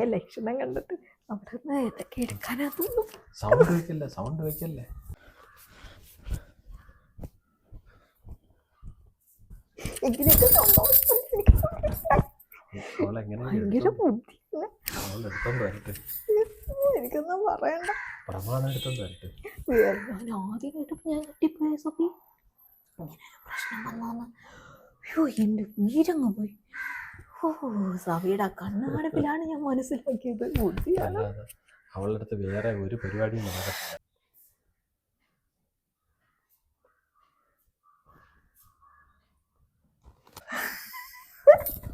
പോയ ലക്ഷണം കണ്ടിട്ട് അവിടെ നിന്ന് ഏതൊക്കെ എടുക്കാനാ തോന്നും സൗണ്ട് വെക്കല്ലേ സൗണ്ട് വെക്കല്ലേ. അവളെങ്ങനെ ഭയങ്കര ബുദ്ധി എനിക്കൊന്നും പറയണ്ട. ഞാൻ ആദ്യം കേട്ടപ്പോ ഞാൻ ഞെട്ടിപ്പോയ സഭി ഇങ്ങനെ പ്രശ്നം വന്നു അയ്യോ എന്റെ വീരങ്ങ് പോയി. ഓ സഭയുടെ ആ കണ്ണാടപ്പിലാണ് ഞാൻ മനസ്സിലാക്കിയത്. ബുദ്ധിയാണ് അവളുടെ അടുത്ത് വേറെ ഒരു പരിപാടിയും നടക്കത്തില്ല.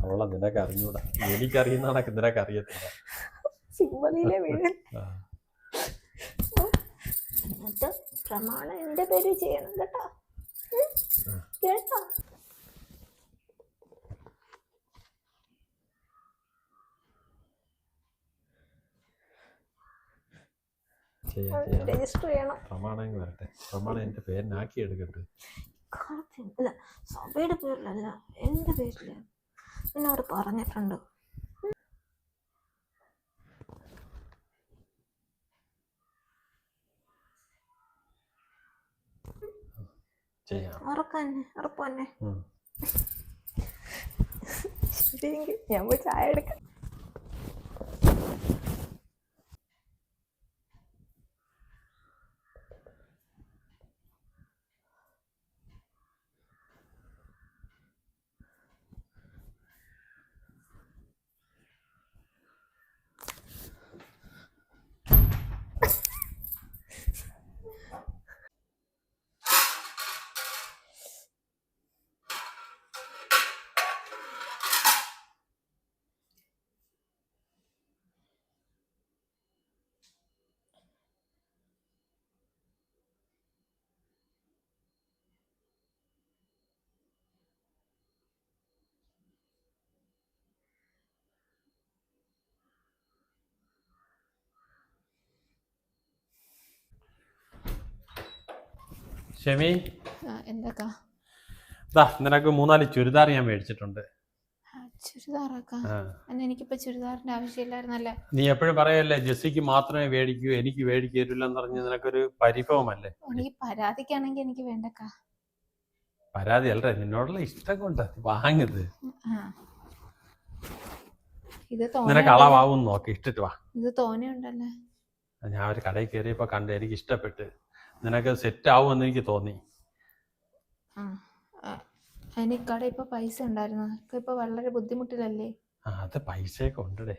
അവളെ നിനക്ക് അറിഞ്ഞൂടാ. എനിക്കറിയുന്നതാണൊക്കെ നിനക്ക് അറിയത്തില്ല. സിംബലിയിലെ വീട്. എന്നിട്ട് പ്രമാണം എന്റെ പേര് ചെയ്യണം കേട്ടോ. കേട്ടോ? രജിസ്റ്റർ ചെയ്യണം പ്രമാണം വരട്ടെ. പ്രമാണം എന്റെ പേരിനാക്കി എടുക്കട്ടെ അല്ല സഭയുടെ പേരിലല്ല എന്റെ പേരിൽ. എന്നോട് പറഞ്ഞിട്ടുണ്ട്. ഉറപ്പന്നെ. ശരിയെങ്കിൽ ഞാൻ പോയി ചായ എടുക്കാം. ഷെമി? എന്തൊക്കെ? ദാ നിനക്ക് മൂന്നാൽ ചുരിദാർ ഞാൻ മേടിച്ചിട്ടുണ്ട്. ചുരിദാറൊക്കെ? എനിക്കിപ്പോ ചുരിദാറിന്റെ ആവശ്യമില്ലായിരുന്നല്ലേ? നീ എപ്പോഴും പറയല്ലേ ജെസ്സിക്ക് മാത്രമേ മേടിക്കൂ എനിക്ക് മേടിക്കരുല്ലെന്ന് പറഞ്ഞ നിനക്കൊരു പരിഭവമല്ലേ? പരാതിക്കാണെങ്കിൽ എനിക്ക് വേണ്ടക്ക. പരാതി അല്ലേ നിന്നോടുള്ള ഇഷ്ടം കൊണ്ട് വാങ്ങത് ഇത് നിനക്ക് അളവാവും നോക്കി ഇഷ്ടിട്ട് വാ. ഇത് തോനെ ഉണ്ടല്ലേ? ഞാൻ ഒരു കടയിൽ കയറിയപ്പോ കണ്ട് എനിക്ക് ഇഷ്ടപ്പെട്ട്. നിനക്ക് സെറ്റ് ആവുമെന്ന് എനിക്ക് തോന്നി. കട ഇപ്പൊ പൈസ ഉണ്ടായിരുന്നു. ഇപ്പൊ വളരെ ബുദ്ധിമുട്ടിലല്ലേ? അത് പൈസയൊക്കെ ഉണ്ടേ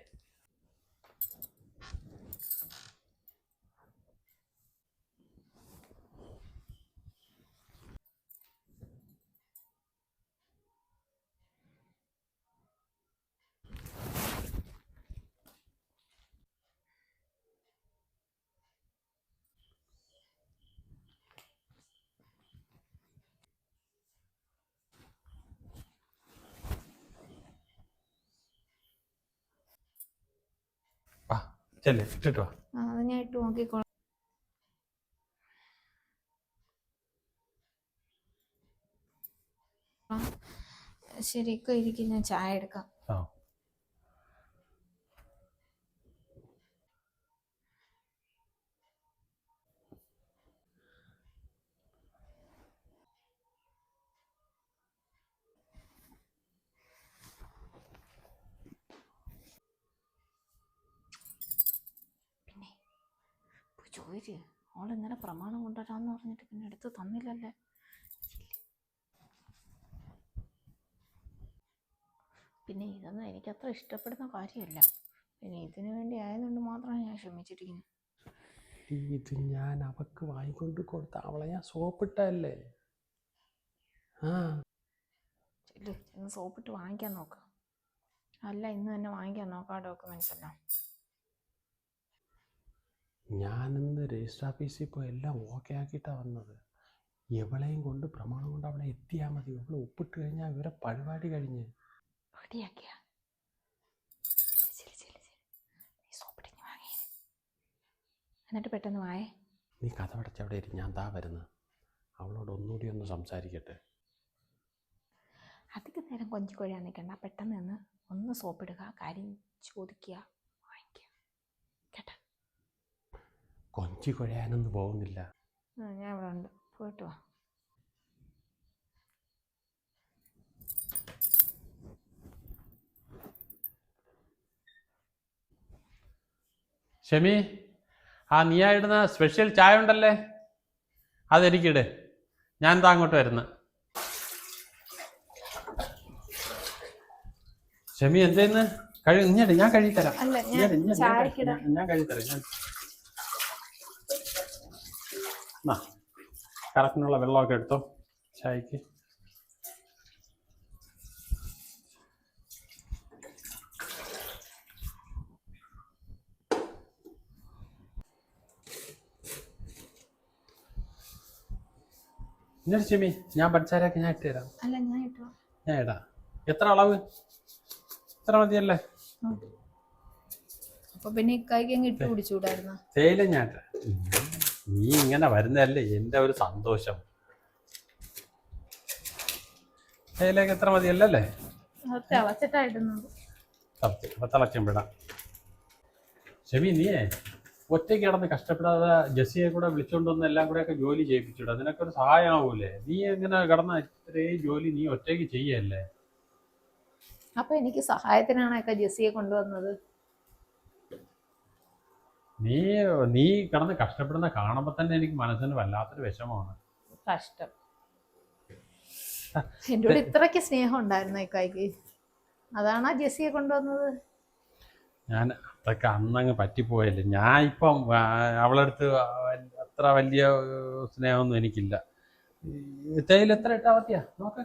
ചെല്ലേ ഇട്ടിട്ട് അത് ഞാൻ ഇട്ട് നോക്കിക്കോളാം. ആ, ശരി ഇക്ക ഇരിക്കും ഞാൻ ചായ എടുക്കാം. ആ. അവൾ ഇന്നലെ പ്രമാണം കൊണ്ടുവരാമെന്ന് പറഞ്ഞിട്ട് പിന്നെ എടുത്ത് തന്നില്ലല്ലേ? പിന്നെ ഇതൊന്നും എനിക്ക് അത്ര ഇഷ്ടപ്പെടുന്ന കാര്യമല്ല. പിന്നെ ഇതിനു വേണ്ടി ആയതുകൊണ്ട് മാത്രമാണ് ഞാൻ ക്ഷമിച്ചിരിക്കുന്നത്. ഇത് ഞാൻ അവക്ക് വാങ്ങിക്കൊണ്ട് കൊടുത്ത അവളെ ഞാൻ സോപ്പിട്ടല്ലേ ആ. ചെല്ലു ചെന്ന് സോപ്പിട്ട് വാങ്ങിക്കാൻ നോക്കാം. അല്ല ഇന്ന് തന്നെ വാങ്ങിക്കാൻ നോക്കാം ഡോക്യുമെന്റ്സ് എല്ലാം. ഞാനിന്ന് രജിസ്റ്റർ ഓഫീസിൽ പോയി എല്ലാം ഓക്കെ ആക്കിയിട്ടാണ് വന്നത്. എവളെയും കൊണ്ട് പ്രമാണം കൊണ്ട് അവിടെ എത്തിയാൽ മതി. ഇവൾ ഒപ്പിട്ട് കഴിഞ്ഞാൽ ഇവരെ പരിപാടി കഴിഞ്ഞ്. എന്നിട്ട് പെട്ടെന്ന് വായേ. നീ കഥ പടച്ച് അവിടെ ഇരി. ഞാൻ താ വരുന്നത് അവളോട് ഒന്നുകൂടി ഒന്ന് സംസാരിക്കട്ടെ. അധികം നേരം കൊഞ്ചിക്കൊഴിയാൻ നിൽക്കണ്ട പെട്ടെന്ന് ഒന്ന് സോപ്പിടുക കാര്യം ചോദിക്കുക വാങ്ങിക്കുക കേട്ടാ കൊഞ്ചി കുഴയാനൊന്നും പോകുന്നില്ല. ഞാൻ ഇവിടെ ഉണ്ട്. പോയിട്ട് വാ. ഷമി ആ നീയാ ഇടുന്ന സ്പെഷ്യൽ ചായ ഉണ്ടല്ലേ? അതെനിക്കിട് ഞാൻ താ അങ്ങോട്ട് വരുന്നു. ഷമി എന്തേന്ന്? കഴി ഞാൻ കഴുകിത്തരാം ഞാൻ കഴുകിത്തരാം ഞാൻ എന്നാ കറക്റ്റിനുള്ള വെള്ളമൊക്കെ എടുത്തോ ചായക്ക്. എന്നിട്ട് ചെമ്മി ഞാൻ പഠിച്ചാരൊക്കെ ഞാൻ ഇട്ട് തരാം. അല്ല ഞാൻ ഇടാം. എത്ര അളവ്? എത്ര മതിയല്ലേ അപ്പൊ പിന്നെ ഇക്കായിക്ക് അങ്ങ് ഇട്ട് കുടിച്ചുകൂടായിരുന്ന? തേയില ഞാൻ ഇട്ട്. നീ ഇങ്ങനെ വരുന്നതല്ലേ എന്റെ ഒരു സന്തോഷം. അതിലേക്ക് എത്ര മതിയല്ലേ അത് തിളച്ചിട്ടായിടുന്നത് തിളച്ച് അപ്പൊ ഷെമി നീയേ ഒറ്റയ്ക്ക് കിടന്ന് കഷ്ടപ്പെടാതെ ജസിയെ കൂടെ വിളിച്ചോണ്ട് വന്ന് എല്ലാം കൂടെ ഒക്കെ ജോലി ചെയ്യിപ്പിച്ചിടും? അതിനൊക്കെ ഒരു സഹായമാവൂലേ? നീ എങ്ങനെ കിടന്ന ഇത്രയും ജോലി നീ ഒറ്റയ്ക്ക് ചെയ്യല്ലേ? അപ്പൊ എനിക്ക് സഹായത്തിനാണ് ഒക്കെ ജെസ്സിയെ കൊണ്ടുവന്നത്. നീ നീ കിടന്ന് കഷ്ടപ്പെടുന്ന കാണുമ്പോൾ തന്നെ എനിക്ക് മനസ്സിന് വല്ലാത്തൊരു വിഷമമാണ്. കഷ്ടം. എന്നോട് ഇത്രയ്ക്ക് സ്നേഹം ഉണ്ടായിരുന്നു ഇക്കായിക്ക് അതാണ് ആ ജെസ്സിയെ കൊണ്ടുവന്നത്? ഞാൻ അതൊക്കെ അന്നങ്ങ് പറ്റിപ്പോയല്ലേ. ഞാൻ ഇപ്പം അവളടുത്ത് അത്ര വലിയ സ്നേഹമൊന്നും എനിക്കില്ല. തേയില എത്ര ഇട്ടാ മതിയാ? നോക്ക്.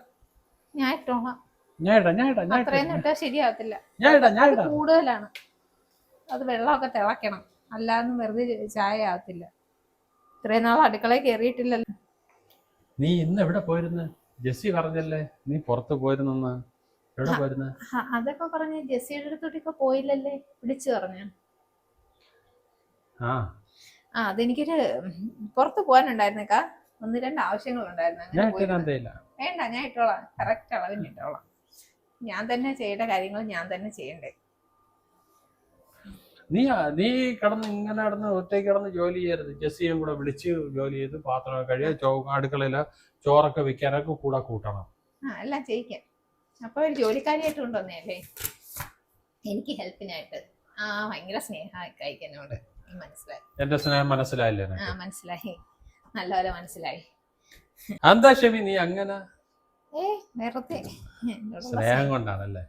ഞാൻ ഇട്ടോളാം. ഞാൻ ഇടാം ഞാൻ ഇടാം ഞാൻ ഇടാം. അത്രയൊന്നും ഇട്ടാൽ ശരിയാകത്തില്ല. ഞാൻ ഇടാം ഞാൻ ഇടാം. കൂടുതലാണ്. അത് വെള്ളമൊക്കെ തിളയ്ക്കണം. അല്ലാതെ വെറുതെ ചായ ആവത്തില്ല ഇത്രയും നാൾ അടുക്കളയിൽ കയറിയിട്ടില്ലല്ലോ നീ ഇന്ന് എവിടെ പോയിരുന്ന? ജെസ്സി പറഞ്ഞല്ലേ നീ പുറത്ത് പോയിരുന്നെന്ന്. എവിടെ. പോയിരുന്നു? അതൊക്കെ പറഞ്ഞ ജെസ്സിയുടെ അടുത്തോട്ടൊക്കെ പോയില്ലല്ലേ? വിളിച്ചു പറഞ്ഞു. ആ. ആ അതെനിക്കൊരു പുറത്ത് പോകാനുണ്ടായിരുന്നേക്കാ. ഒന്ന് രണ്ട് ആവശ്യങ്ങളുണ്ടായിരുന്നു വേണ്ട ഞാൻ ഇട്ടോളാം. കറക്റ്റ് അളവിന് ഇട്ടോളാം. ഞാൻ തന്നെ ചെയ്യേണ്ട കാര്യങ്ങൾ ഞാൻ തന്നെ ചെയ്യണ്ടേ. നീ നീ കിടന്ന് ഇങ്ങനെ കിടന്ന് ഒറ്റയ്ക്ക് കിടന്ന് ജോലി ചെയ്യരുത്. ജെസ്സിയും കൂടെ വിളിച്ച് ജോലി ചെയ്ത് പാത്രം കഴിയുക ചോ അടുക്കളയിൽ ചോറൊക്കെ വെക്കാനൊക്കെ കൂടെ കൂട്ടണം. എല്ലാം ചെയ്യിക്കാം അപ്പൊ ഒരു ജോലിക്കാരിയായിട്ട് കൊണ്ടുവന്നേ എനിക്ക് ഹെൽപ്പിനായിട്ട്. ആ ഭയങ്കര സ്നേഹമായി കഴിക്കുന്നോട് മനസ്സിലായി. എന്റെ സ്നേഹം മനസ്സിലായില്ലേ ആ മനസ്സിലായി. നല്ലപോലെ മനസ്സിലായി. എന്താ ഷെമി നീ അങ്ങനെ? ഏ വെറുതെ. സ്നേഹം കൊണ്ടാണല്ലേ.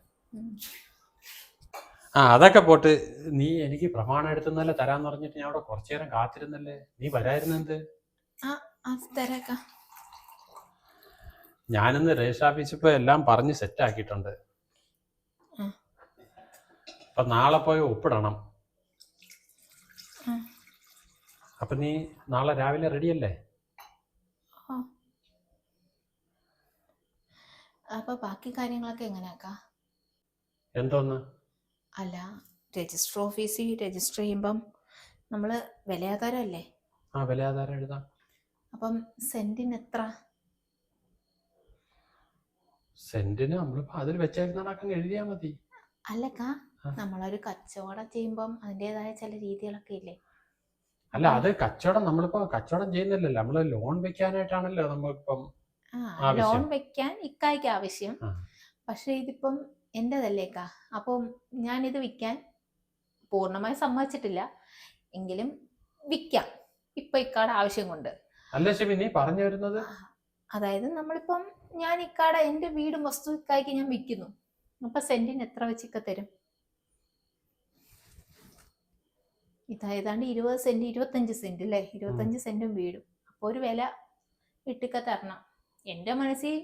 ആ അതൊക്കെ പോട്ട് നീ എനിക്ക് പ്രമാണം എടുത്തുന്നല്ലേ തരാന്ന് പറഞ്ഞിട്ട് ഞാൻ അവിടെ കുറച്ചു നേരം കാത്തിരുന്നല്ലേ? നീ വരായിരുന്നെന്ത് ഞാനിന്ന് രജിസ്റ്റർ ഓഫീസിൽ പോയി എല്ലാം പറഞ്ഞ് സെറ്റ് ആക്കിയിട്ടുണ്ട്. അപ്പൊ നാളെ പോയി ഒപ്പിടണം. അപ്പൊ നീ നാളെ രാവിലെ റെഡിയല്ലേ. അപ്പൊ ബാക്കി കാര്യങ്ങളൊക്കെ എങ്ങനെയാക്കാ? എന്തോന്ന്? അല്ല രജിസ്റ്റർ ഓഫീസിൽ രജിസ്റ്റർ ചെയ്യുമ്പം നമ്മൾ വിലയാധാരമല്ലേ? ആ വിലയാധാരം എഴുതാം. അപ്പം സെന്റിന് എത്ര? സെന്റിന് നമ്മൾ അതിൽ വെച്ചേക്കുന്നതൊക്കെ എഴുതിയാ മതി. അല്ലക്കാ. നമ്മളൊരു കച്ചവടം ചെയ്യുമ്പം അതിന്റെതായ ചില രീതികളൊക്കെ ഇല്ലേ? അല്ല അത് കച്ചവടം നമ്മളിപ്പോ കച്ചവടം ചെയ്യുന്നില്ലല്ലോ നമ്മൾ ലോൺ വെക്കാനായിട്ടാണല്ലോ നമ്മളിപ്പം ആ ലോൺ വെക്കാൻ ഇക്കായ്ക്ക് ആവശ്യം. പക്ഷെ ഇതിപ്പം എന്റെതല്ലേക്കാ ഞാൻ ഞാനിത് വിൽക്കാൻ പൂർണമായി സമ്മതിച്ചിട്ടില്ല. എങ്കിലും വിൽക്കാം ഇപ്പൊ ഇക്കാട് ആവശ്യം കൊണ്ട്. അല്ല നീ പറഞ്ഞു വരുന്നത്? അതായത് നമ്മളിപ്പം ഞാൻ ഇക്കാട് എന്റെ വീടും വസ്തു ഇക്കായ്ക്ക് ഞാൻ വിൽക്കുന്നു അപ്പൊ സെന്റിന് എത്ര വെച്ചൊക്കെ തരും? ഇതായതാണ്ട് ഇരുപത് സെന്റ് ഇരുപത്തഞ്ച് സെന്റ് അല്ലേ? ഇരുപത്തഞ്ച് സെന്റും വീടും. അപ്പോൾ ഒരു വില ഇട്ടിക്ക തരണം. എന്റെ മനസ്സിൽ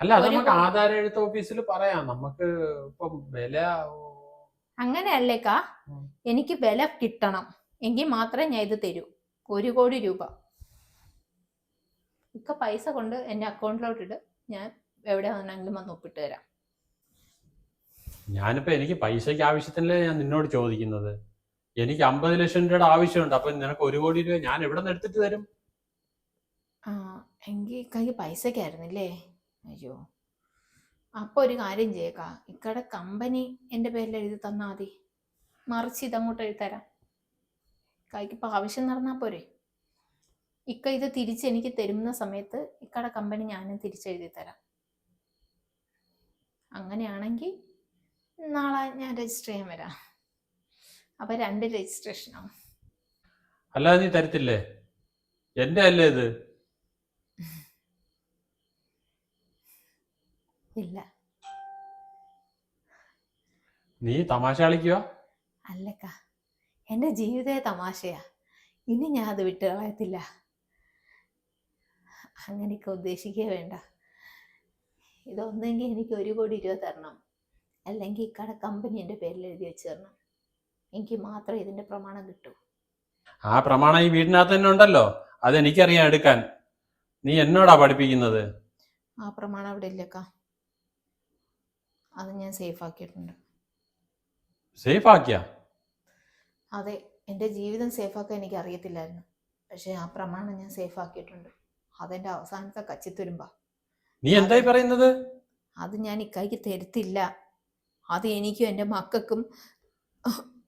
അല്ല അത് നമുക്ക് ആധാര എഴുത്ത് ഓഫീസിൽ പറയാം. നമുക്ക് ഇപ്പം വില അങ്ങനെയല്ലേക്കാ. എനിക്ക് വില കിട്ടണം. എങ്കിൽ മാത്രമേ ഞാൻ ഇത് തരൂ. ഒരു കോടി രൂപ. ഇക്ക പൈസ കൊണ്ട് എന്റെ അക്കൗണ്ടിലോട്ടിട്ട് ഞാൻ എവിടെ വന്നെങ്കിലും വന്ന് ഒപ്പിട്ട് തരാം. ഞാനിപ്പോ എനിക്ക് പൈസക്ക് ആവശ്യത്തിനല്ലേ ഞാൻ നിന്നോട് ചോദിക്കുന്നത്? എനിക്ക് അമ്പത് ലക്ഷം രൂപയുടെ ആവശ്യമുണ്ട്. അപ്പൊ നിനക്ക് ഒരു കോടി രൂപ ഞാൻ എവിടെ നിന്ന് എടുത്തിട്ട് തരും? ആ എങ്കിൽ കൈ പൈസക്കായിരുന്നില്ലേ അയ്യോ. അപ്പൊ ഒരു കാര്യം ചെയ്യേക്കാ. ഇക്കടെ കമ്പനി എന്റെ പേരിൽ എഴുതി തന്നാൽ മതി. മറിച്ച് ഇതങ്ങോട്ട് എഴുതരാം കൈക്ക് ഇപ്പൊ ആവശ്യം നടന്നാൽ പോരെ. ഇക്ക ഇത് തിരിച്ച് എനിക്ക് തരുന്ന സമയത്ത് ഇക്കടെ കമ്പനി ഞാനും തിരിച്ചെഴുതി തരാം. അങ്ങനെയാണെങ്കിൽ നാളെ ഞാൻ രജിസ്റ്റർ ചെയ്യാൻ വരാം. അപ്പൊ രണ്ട് രജിസ്ട്രേഷനാവും അല്ലാതെ നീ തരത്തില്ലേ? എന്റെ അല്ലേ ഇത്? ഇല്ല. നീ തമാശ കളിക്കുക അല്ലക്ക. എന്റെ ജീവിതേ തമാശയാ. ഇനി ഞാൻ അത് വിട്ട് കളയത്തില്ല. അങ്ങനെയൊക്കെ ഉദ്ദേശിക്കുക വേണ്ട. ഇതൊന്നെങ്കിൽ എനിക്ക് ഒരു കോടി രൂപ തരണം. അല്ലെങ്കിൽ കട കമ്പനി എന്റെ പേരിൽ എഴുതി വെച്ച് തരണം എനിക്ക് മാത്രം ഇതിന്റെ പ്രമാണം കിട്ടൂ. ആ പ്രമാണം ഈ വീടിനകത്ത് തന്നെ ഉണ്ടല്ലോ. അതെനിക്കറിയാം എടുക്കാൻ. നീ എന്നോടാ പഠിപ്പിക്കുന്നത്? ആ പ്രമാണം അവിടെ ഇല്ലക്ക. അത് ഞാൻ സേഫ് ആക്കിയിട്ടുണ്ട്. സേഫ് ആക്കിയാ? അതെ എന്റെ ജീവിതം സേഫ് സേഫാക്കാൻ എനിക്ക് അറിയത്തില്ലായിരുന്നു. പക്ഷെ ആ പ്രമാണം ഞാൻ സേഫ് ആക്കിയിട്ടുണ്ട്. അതെന്റെ അവസാനത്തെ കച്ചിത്തുരുമ്പ. നീ എന്തായി പറയുന്നത്? അത് ഞാൻ ഇക്കായ്ക്ക് തരുത്തില്ല. അത് എനിക്കും എന്റെ മക്കൾക്കും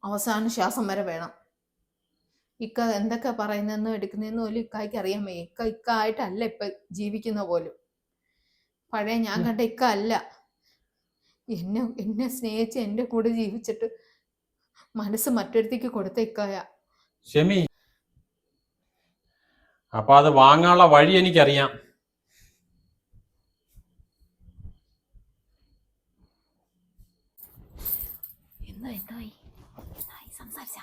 അവസാന ശ്വാസം വരെ വേണം. ഇക്ക എന്തൊക്കെ പറയുന്നതെന്നോ എടുക്കുന്നതെന്നോ പോലും ഇക്കായ്ക്ക് അറിയാൻ വയ്യ. ഇക്ക ഇക്ക ആയിട്ടല്ല ഇപ്പൊ ജീവിക്കുന്ന പോലും. പഴയ ഞാൻ കണ്ട ഇക്ക അല്ല. എന്നെ എന്നെ സ്നേഹിച്ച് എന്റെ കൂടെ ജീവിച്ചിട്ട് മനസ്സ് മറ്റൊരുത്തേക്ക് കൊടുത്തേക്കായ. ഷെമി അപ്പൊ അത് വാങ്ങാനുള്ള വഴി എനിക്കറിയാം. എന്തോ എന്തോയി എന്തായി സംസാരിച്ച.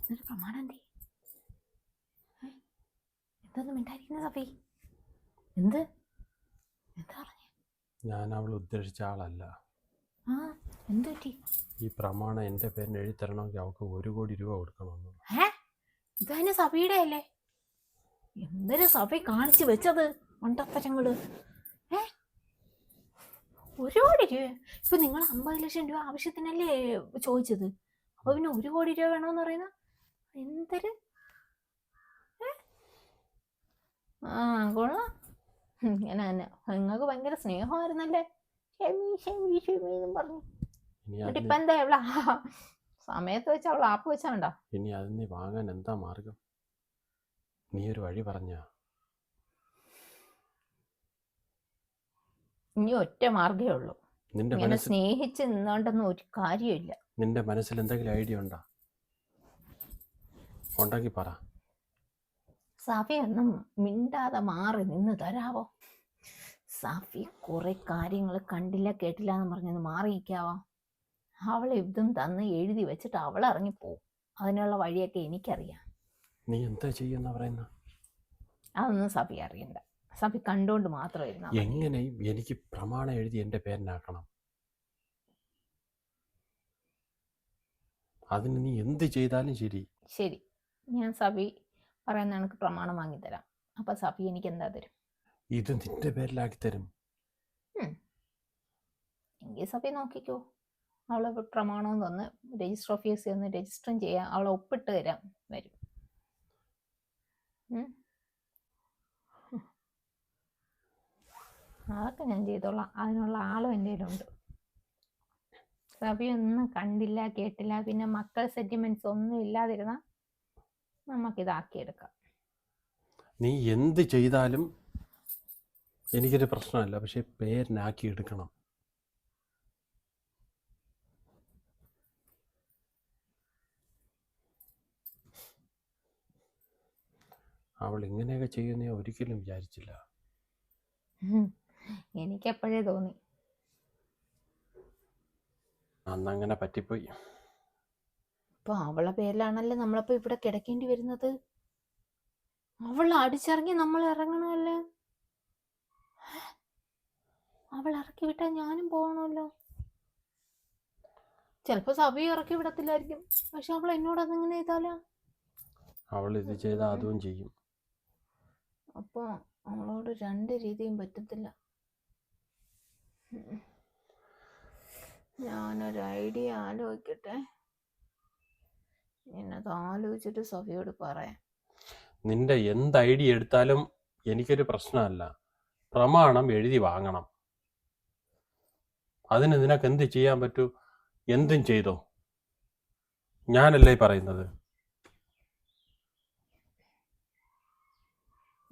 എന്നിട്ട് പ്രമാണം എന്തി? എന്തൊന്നും മിണ്ടായിരിക്കുന്ന സഫി? എന്ത്? എന്താ പറഞ്ഞേ ഞാൻ അവൾ ഉദ്ദേശിച്ച ആളല്ല. ഈ പ്രമാണം എന്റെ പേരിന് എഴുതി തരണമെങ്കിൽ അവൾക്ക് ഒരു കോടി രൂപ കൊടുക്കണമെന്ന് ഇതതിന് സഭയുടെ അല്ലേ? എന്തൊരു സഭ കാണിച്ചു വെച്ചത് മണ്ടത്തരങ്ങൾ? ഏ? ഒരു കോടി രൂപ? ഇപ്പൊ നിങ്ങൾ അമ്പത് ലക്ഷം രൂപ ആവശ്യത്തിനല്ലേ ചോദിച്ചത്? അപ്പൊ പിന്നെ ഒരു കോടി രൂപ വേണോന്ന് പറയുന്ന? എന്തൊരു? ആ കൊള്ളാം. ഇങ്ങനെ തന്നെ നിങ്ങൾക്ക് ഭയങ്കര സ്നേഹമായിരുന്നല്ലേ? ഷെമി ഷെമി ഷെമി എന്നും പറഞ്ഞു. എന്നിട്ട് ഇപ്പൊ എന്താ അവൾ സമയത്ത് വെച്ച് അവൾ ആപ്പ് വെച്ചാണ്ടോ ഇനി അത് നീ വാങ്ങാൻ എന്താ മാർഗം? നീ ഒരു വഴി പറഞ്ഞ. ഇനി ഒറ്റ മാർഗേ ഉള്ളൂ. നിന്റെ മനസ്സ് സ്നേഹിച്ച് നിന്നോണ്ടൊന്നും ഒരു കാര്യമില്ല നിന്റെ മനസ്സിൽ എന്തെങ്കിലും ഐഡിയ ഉണ്ടോ? ഉണ്ടാക്കി പറ. സാഫി ഒന്നും മിണ്ടാതെ മാറി നിന്ന് തരാവോ? സഫി കുറെ കാര്യങ്ങൾ കണ്ടില്ല കേട്ടില്ല എന്ന് പറഞ്ഞത് മാറി നിൽക്കാവോ അവൾ ഇതും തന്ന് എഴുതി വെച്ചിട്ട് അവൾ ഇറങ്ങിപ്പോവും അതിനുള്ള വഴിയൊക്കെ എനിക്കറിയാം. നീ എന്താ ചെയ്യുന്ന പറയുന്ന? അതൊന്നും സഫി അറിയണ്ട. സഫി കണ്ടോണ്ട് മാത്രം ഇരുന്നാ മതി. എങ്ങനെയും എനിക്ക് പ്രമാണം എഴുതി എന്റെ പേരിനാക്കണം? അതിന് നീ എന്ത് ചെയ്താലും ശരി. ശരി. ഞാൻ സഫി പറയുന്ന എനിക്ക് പ്രമാണം വാങ്ങിത്തരാം അപ്പൊ സഫി എനിക്ക് എന്താ തരും? ഇത് നിന്റെ പേരിലാക്കി തരും. എങ്കിൽ സഫി നോക്കിക്കോ. അവളെ പ്രമാണം തന്ന് രജിസ്റ്റർ ഓഫീസിൽ ഒന്ന് രജിസ്റ്ററും ചെയ്യാം. അവളെ ഒപ്പിട്ട് തരാം. വരും. അതൊക്കെ ഞാൻ ചെയ്തോളാം. അതിനുള്ള ആളും എന്റെ കയ്യിലുണ്ട്. സഭയൊന്നും കണ്ടില്ല കേട്ടില്ല. പിന്നെ മക്കൾ സെറ്റിൽമെന്റ്സ് ഒന്നും ഇല്ലാതിരുന്ന നമുക്കിതാക്കിയെടുക്കാം. നീ എന്ത് ചെയ്താലും എനിക്കൊരു പ്രശ്നമല്ല പക്ഷെ പേരിനാക്കി എടുക്കണം അവൾ ഇങ്ങനെയൊക്കെ ചെയ്യുന്ന ഞാൻ ഒരിക്കലും വിചാരിച്ചില്ല. എനിക്കെപ്പോഴേ തോന്നി. അന്നങ്ങനെ പറ്റിപ്പോയി. ഇപ്പൊ അവളെ പേരിലാണല്ലോ നമ്മളിപ്പോ ഇവിടെ കിടക്കേണ്ടി വരുന്നത്. അവൾ അടിച്ചിറങ്ങി നമ്മൾ ഇറങ്ങണമല്ലേ. അവൾ ഇറക്കി വിട്ടാൽ ഞാനും പോകണമല്ലോ. ചിലപ്പോ സഭയെ ഇറക്കി വിടത്തില്ലായിരിക്കും. പക്ഷെ അവൾ എന്നോട് അതെങ്ങനെ ചെയ്താലോ? അവൾ ഇത് ചെയ്ത അതും. ചെയ്യും. അപ്പൊ അവളോട് രണ്ട് രീതിയും പറ്റത്തില്ല. ഞാനൊരു ഐഡിയ ആലോചിക്കട്ടെ. ആലോചിച്ചിട്ട് സഫിയോട് പറയാം. നിന്റെ എന്ത് ഐഡിയ എടുത്താലും എനിക്കൊരു പ്രശ്നമല്ല. പ്രമാണം എഴുതി വാങ്ങണം. അതിന് നിനക്ക് എന്ത് ചെയ്യാൻ പറ്റൂ? എന്തും ചെയ്തോ? ഞാനല്ലേ പറയുന്നത്?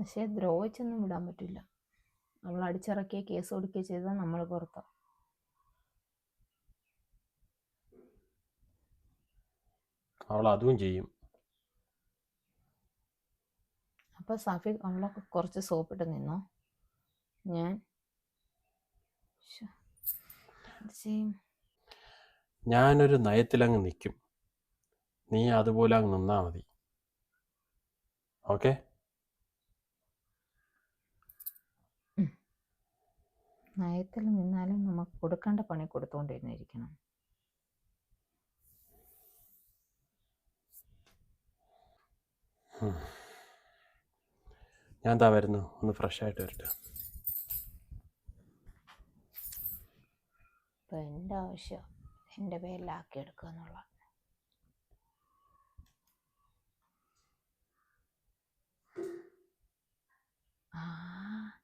പക്ഷേ ദ്രോഹിച്ചൊന്നും വിടാൻ പറ്റില്ല. അവൾ അടിച്ചിറക്കിയ കേസ് കൊടുക്കുകയോ ചെയ്താൽ നമ്മൾ പുറത്താ. അവൾ അതും ചെയ്യും. അപ്പൊ സഫി അവളെ കുറച്ച് സോപ്പിട്ട് നിന്നോ? ഞാൻ ഞാനൊരു നയത്തിലങ്ങ് നിൽക്കും നീ അതുപോലെ അങ്ങ് നിന്നാ മതി. ഓക്കെ? നയത്തിൽ നിന്നാലും നമുക്ക് കൊടുക്കേണ്ട പണി കൊടുത്തുകൊണ്ടിരുന്നിരിക്കണം ഞാൻ എന്താ വരുന്നു. ഒന്ന് ഫ്രഷ് ആയിട്ട് വരട്ടെ. ഇപ്പം ആവശ്യം? എന്റെ പേരിലാക്കി എടുക്കുക എന്നുള്ള. ആ.